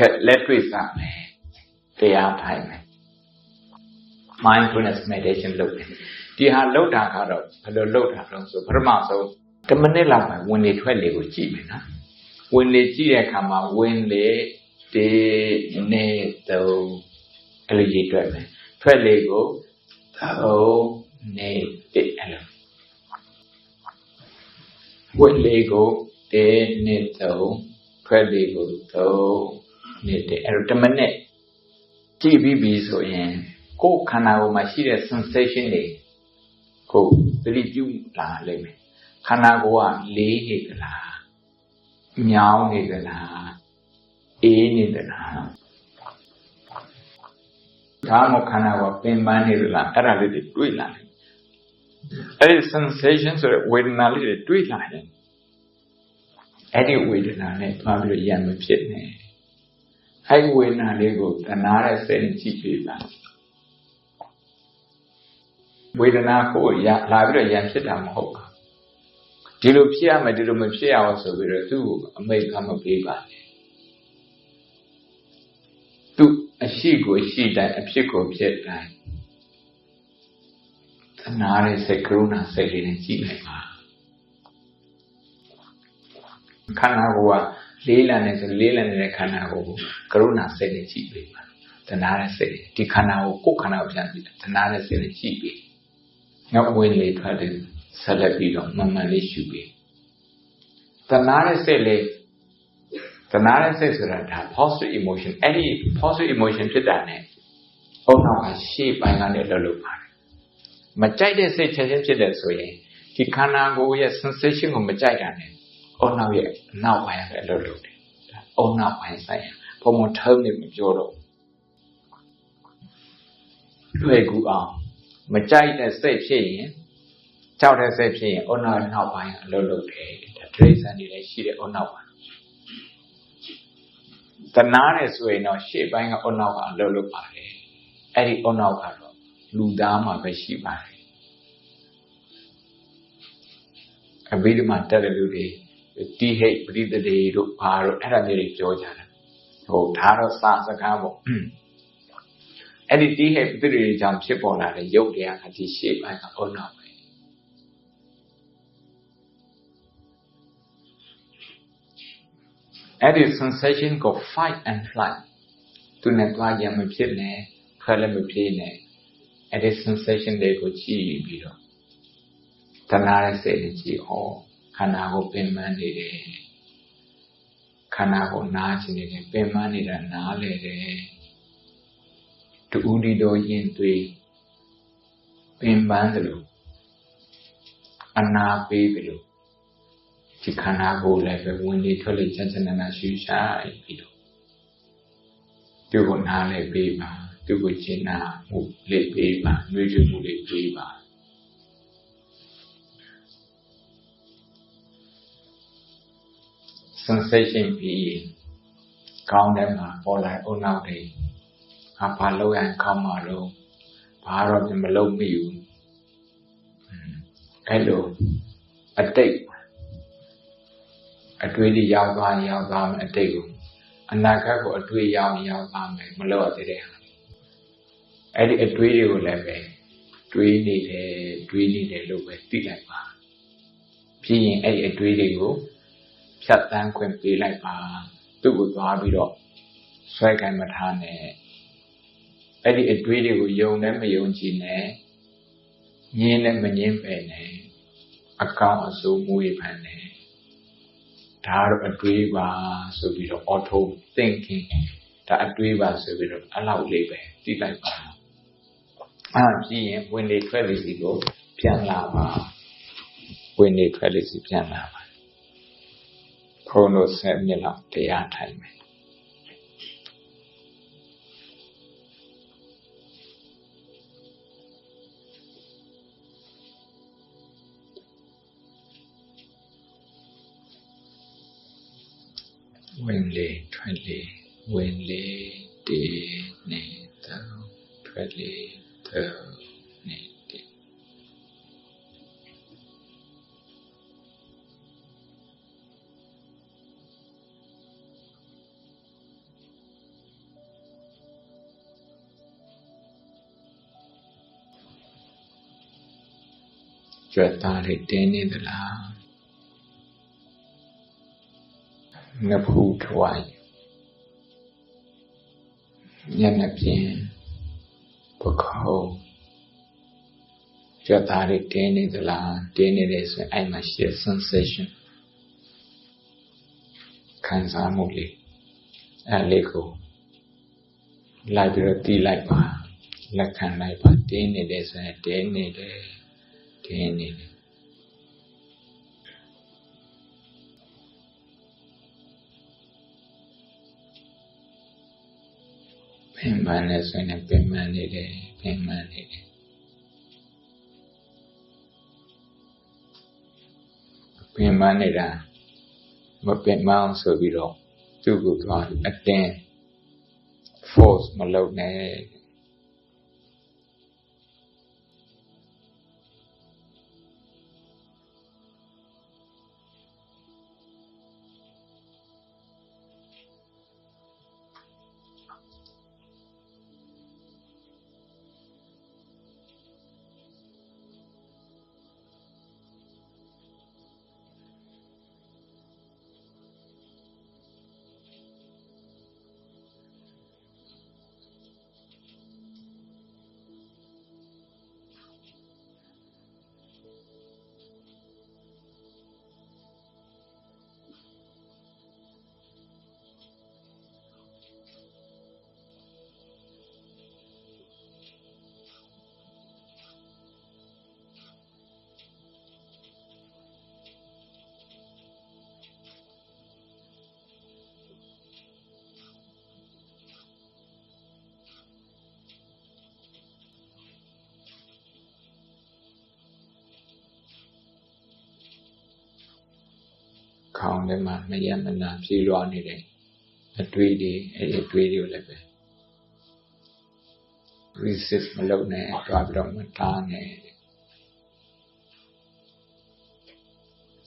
ကဲလက်တွေ့စမယ်တရားထိုင်မယ် mindfulness meditation လုပ်တယ်ဒီဟာလုပ်တာကတော့ဘယ်လိုလုပ်တာလဲဆိုပထမဆုံး10မိနစ်လောက်ပဲဝင်လေထွက်လေကိုကြည့်မယ်နော်ဝင်လေကြည့်တဲ့အခါမှာဝင်လေဒီနေတော့အဲ့လိုရေးတွက်မယ်ထွက်လေကိုသုံးနေတစ်အဲ့လိုဝင်လေကိုဒီနေသုံးထွက်လေကိုသုံး နေတစ်အဲ့လို10မိနစ်ကြည့်ပြီးပြီဆိုရင်ကိုယ်ခန္ဓာကိုယ်မှာရှိတဲ့ sensation တွေကိုသတိပြုလာလိမ့်မယ်ခန္ဓာကိုယ်ကလေးနေသလားညောင်းနေသလားအေးနေသလားဒါမှခန္ဓာကိုယ်ပင်ပန်းနေသလားအဲ့ဒါလေးတွေတွေးလာတယ်အဲ့ဒီ sensation ဆိုတဲ့ဝေဒနာလေးတွေတွေးလာရင်အဲ့ဒီဝေဒနာနဲ့သွားပြီးတော့ရံမဖြစ်နဲ့ အဲ့ဒီဝေဒနာလေးကိုတဏှာတဲ့စိတ်နဲ့ကြည့်ပေးပါဝေဒနာကိုရလာပြီးတော့ရံဖြစ်တာမဟုတ်ဘူးဒီလိုဖြစ်ရမယ်ဒီလိုမဖြစ်ရအောင်ဆိုပြီးတော့သူ့ကိုအမိတ်ကမပေးပါနဲ့သူအရှိကိုရှိတိုင်းအဖြစ်ကိုဖြစ်တိုင်းသနာရဲ့စိတ်ကရုဏာစိတ်လေးနဲ့ကြည့်လိုက်ပါခန္ဓာကိုယ်က လေးလံနေဆိုလေးလံနေတဲ့ခန္ဓာကိုယ်ကိုကရုဏာစိတ်နဲ့ကြည့်ပေးပါသနာရဲ့စိတ်ဒီခန္ဓာကိုကိုယ်ခန္ဓာကိုပြန်ကြည့်သနာရဲ့စိတ်နဲ့ကြည့်ပေးနောက်ဝင်လေထွက်တယ်ဆက်လက်ပြီးတော့မှန်မှန်လေးရှုပြီးတဏှာရဲ့စိတ်လေးတဏှာရဲ့စိတ်ဆိုတာဒါ positive emotion အဲ့ဒီ positive emotion ဖြစ်တာ ਨੇ အုံနောက်ကရှေ့ပိုင်းကနေလှုပ်လှုပ်ပါတယ်မကြိုက်တဲ့စိတ်ချက်ချင်းဖြစ်တယ်ဆိုရင်ဒီခန္ဓာကိုယ်ရဲ့ sensation ကိုမကြိုက်တာ ਨੇ အုံနောက်ရဲ့နောက်ပိုင်းပဲလှုပ်လှုပ်တယ်အုံနောက်ပိုင်းဆိုင်ရာဘုံမထုံးနေမပြောတော့တွေ့ကူအောင်မကြိုက်တဲ့စိတ်ဖြစ်ရင်ကြောက်တဲ့စိတ်ဖြစ်ရင်အုံနောက်နောက်ပိုင်းအလုပ်လုပ်တယ်ဒါဒိဋ္ဌိဆန်တွေလည်းရှိတယ်အုံနောက်ပိုင်းတနာတယ်ဆိုရင်တော့ရှေ့ပိုင်းကအုံနောက်ကအလုပ်လုပ်ပါတယ်အဲ့ဒီအုံနောက်ကတော့လူသားမှာပဲရှိပါတယ်အဘိဓမ္မာတက်တဲ့လူတွေ တိဟိတ်ပရိသတေတို့ဘာတို့အဲ့ဒါမျိုးတွေပြောကြတာဟိုဒါတော့စာစကားပေါ့အဲ့ဒီတိဟိတ်ပရိသတေကြောင့်ဖြစ်ပေါ်လာတဲ့ရုပ်တရားကဒီရှေ့ပိုင်းကအုံနောက်ပဲအဲ့ဒီ sensation ကို fight and flight သူနဲ့တွားရမဖြစ်နဲ့ထွက်လည်းမပြေးနဲ့အဲ့ဒီ sensation တွေကိုကြည့်ပြီးတော့တဏှာရဲ့စိတ်နဲ့ကြည့်ဟော ခန္ဓာကိုပင်ပန်းနေတယ်ခန္ဓာကိုနားချင်နေတယ်ပင်ပန်းနေတာနားလေတယ်တူဒီတော်ရင်သွေးပင်ပန်းတယ်လို့အနာပေးတယ်လို့ဒီခန္ဓာကိုယ်လည်းပဲဝင်လေထွက်လေချမ်းချမ်းနာနာရှူရှာပြီးတော့သူ့ကိုနားလည်းပေးပါသူ့ကိုရှင်းနာမှုလေးပေးပါနှွေးချမှုလေးပေးပါ sensation ပြီးကောင်းတဲ့မှာပေါ်လာအုံနောက်တွေငါဘာလုပ်ရန်ကောင်းမှာလို့ဘာတော့မလုပ်မိဘူးအဲ့လိုအတိတ်အတွေ့အကြုံရောက်သွားရောက်သွားမယ်အတိတ်ကိုအနာဂတ်ကိုအတွေ့ရောက်ရောက်သွားမယ်မလို့ရသေးတဲ့ဟာအဲ့ဒီအတွေ့တွေကိုလည်းပဲတွေးနေတယ်တွေးနေတယ်လို့ပဲသိလိုက်ပါပြီးရင်အဲ့ဒီအတွေ့တွေကို ဖြတ်တန်းခွင့်ပေးလိုက်ပါသူ့ကိုသွားပြီးတော့ဆွဲကင်မထားနဲ့အဲ့ဒီအတွေ့တွေကိုယုံနဲ့မယုံကြည်နဲ့ညင်းနဲ့မညင်းပဲနဲ့အကောင်အဆိုးမွေးဖန်နဲ့ဒါတော့အတွေးပါဆိုပြီးတော့ auto thinking ဒါအတွေးပါဆိုပြီးတော့အဲ့လောက်လေးပဲသိလိုက်ပါအဲ့ပြီးရင်ဝင်လေထွက်လေစီကိုပြန်လာပါဝင်လေထွက်လေစီပြန်လာပါ ဘုန်းတို့ဆက်မြစ်လောက်တရားထိုင်မယ်ဝင်လေထွက်လေဝင်လေတည်နေတော့ထွက်လေတော့နေတ ကြွက်သားတွေတင်းနေသလားငဖူးထွိုင်းညနေပြင်းပခုံးကြွက်သားတွေတင်းနေသလားတင်းနေတယ်ဆိုရင်အဲ့မှာရှိတဲ့ sensation ခံစားမှုလေးအဲ့လေးကိုလိုက်ပြီးတော့တီးလိုက်ပါလက်ခံလိုက်ပါတင်းနေတယ်ဆိုရင်တင်းနေတယ်တ င်းနေတယ်ပင်ပန်းနေဆိုရင်ပင်ပန်းနေတယ်ပင်ပန်းနေတယ်ပင်ပန်းနေတာမပင်မအောင်ဆိုပြီးတော့သူ့ကိုသွားအတင်း force မလုပ်နဲ့ ခေါင်းထဲမှာမယမနာပြေးလွှားနေတဲ့အတွေးတွေအဲ့ဒီအတွေးတွေကိုလည်းပဲ resist မလုပ်နဲ့တွားပြီးတော့မတားနဲ့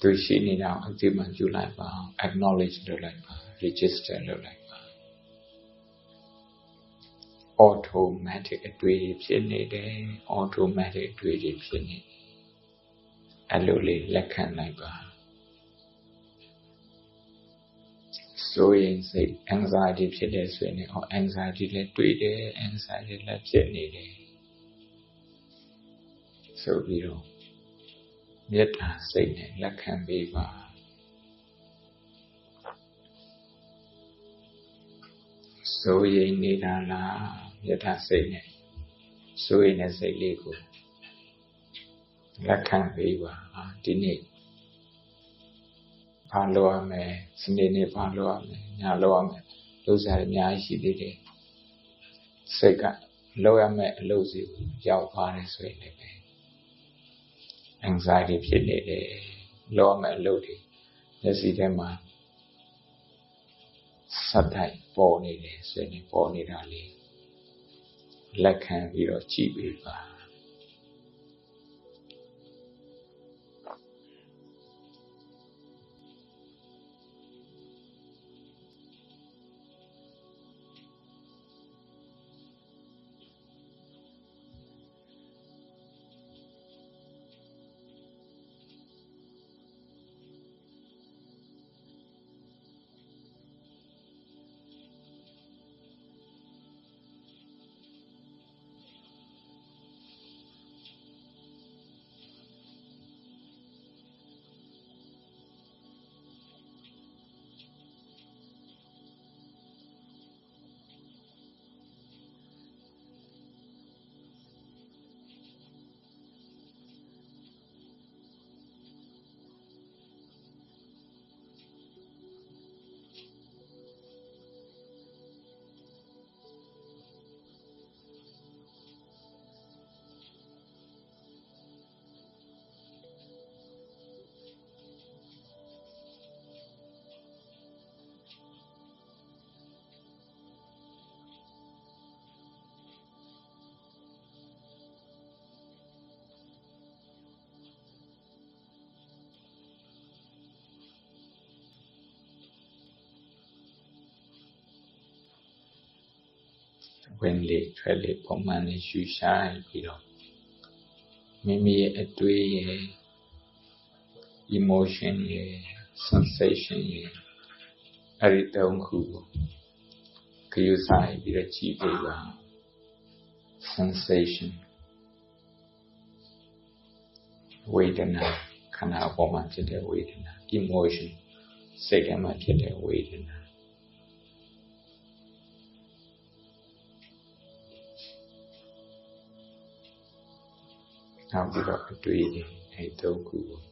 သူရှိနေတာအသိမှယူလိုက်ပါ acknowledge လုပ်လိုက်ပါ register လုပ်လိုက်ပါ automatic အတွေ့အကြုံဖြစ်နေတယ် automatic အတွေ့အကြုံဖြစ်နေအဲ့လိုလေးလက်ခံလိုက်ပါ စိုးရိမ်စိတ် anxiety ဖြစ်တယ်ဆိုရင်ဟော anxiety လည်းတွေ့တယ် anxiety လည်းဖြစ်နေတယ်ဆိုပြီးတော့မေတ္တာစိတ်နဲ့လက်ခံပေးပါစိုးရိမ်နေတာလားမေတ္တာစိတ်နဲ့စိုးရိမ်တဲ့စိတ်လေးကိုလက်ခံပေးပါဒီနေ့ ဘာလုပ်ရမလဲစနေနေ့ဘာလုပ်ရမလဲညာလုပ်ရမယ်လုပ်စားရအများကြီးရှိသေးတယ်စိတ်ကလုပ်ရမယ့်အလုပ်စီကိုရောက်သွားတယ်ဆိုရင်လည်း anxiety ဖြစ်နေတယ်လုပ်ရမယ့်အလုပ်တွေမျက်စိထဲမှာစက်တိုင်းပေါ်နေတယ်ဆိုရင်ပေါ်နေတာလေးလက်ခံပြီးတော့ကြည့်ပေးပါ ဝင်လေထွက်လေပုံမှန်လေးရှူရှိုင်းပြီးတော့မိမိရဲ့အတွေးရဲ့ emotion ရယ် sensation ရယ်အဲ့ဒီသုံးခုကိုခရုဆိုင်ပြီးတော့ကြည့်ပေးပါ sensation ဝေဒနာခန္ဓာအပေါ်မှာဖြစ်တဲ့ဝေဒနာ emotion စိတ်ထဲမှာဖြစ်တဲ့ဝေဒနာ နောက်ပြီးတော့အတွေ့အကြုံအဲသုံးခုကို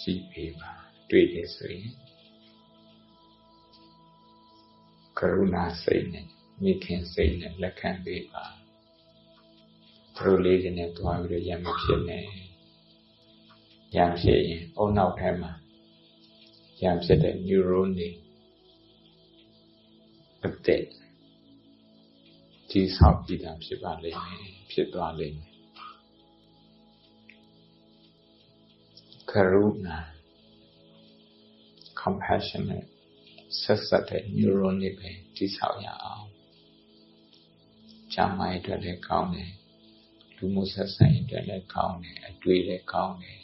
ကြည့်ပေးပါတွေ့တယ်ဆိုရင်ကရုဏာစိတ်နဲ့မိခင်စိတ်နဲ့လက်ခံပေးပါသူတို့လေးတွေနဲ့တွားပြီးတော့ရံမဖြစ်နဲ့ရံဖြစ်ရင်အုံနောက်ထဲမှာရံဖြစ်တဲ့ neuron တွေအသက်ကြီးဆောက်ပြီးတာဖြစ်ပါလိမ့်မယ် ဖြစ်သွားလိမ့်မယ်ကရုဏာ compassionate ဆက်ဆက်တဲ့ neuron တွေပဲတိဆောက်ရအောင်။ကျမ်းမာရေးအတွက်လည်းကောင်းတယ်။လူမှုဆက်ဆံရေးအတွက်လည်းကောင်းတယ်။အတွေ့လည်းကောင်းတယ်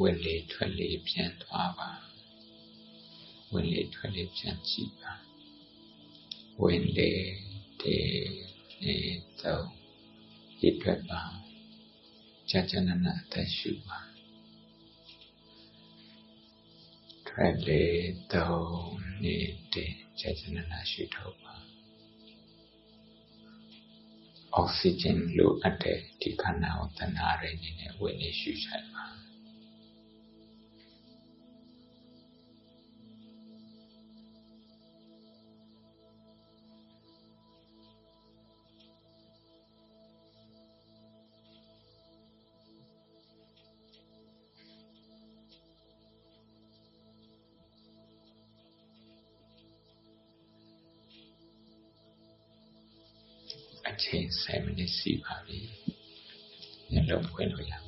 ဝင်လေထွက်လေပြန်သွားပါဝင်လေထွက်လေပြန်ကြည့်ပါဝင်လေတေနေတော့ရစ်ထွက်ပါကြာကြာနာနာအသက်ရှူပါထွက်လေတော့နေတေကြာကြာနာနာရှူထုတ်ပါအောက်ဆီဂျင်လိုအပ်တဲ့ဒီခန္ဓာကိုတဏှာရင်းနဲ့ဝင်နေရှူဆိုင်ပါ ချိန်7မိနစ်ရှိပါပြီ။ညလုံးခွင့်လို့ရပါ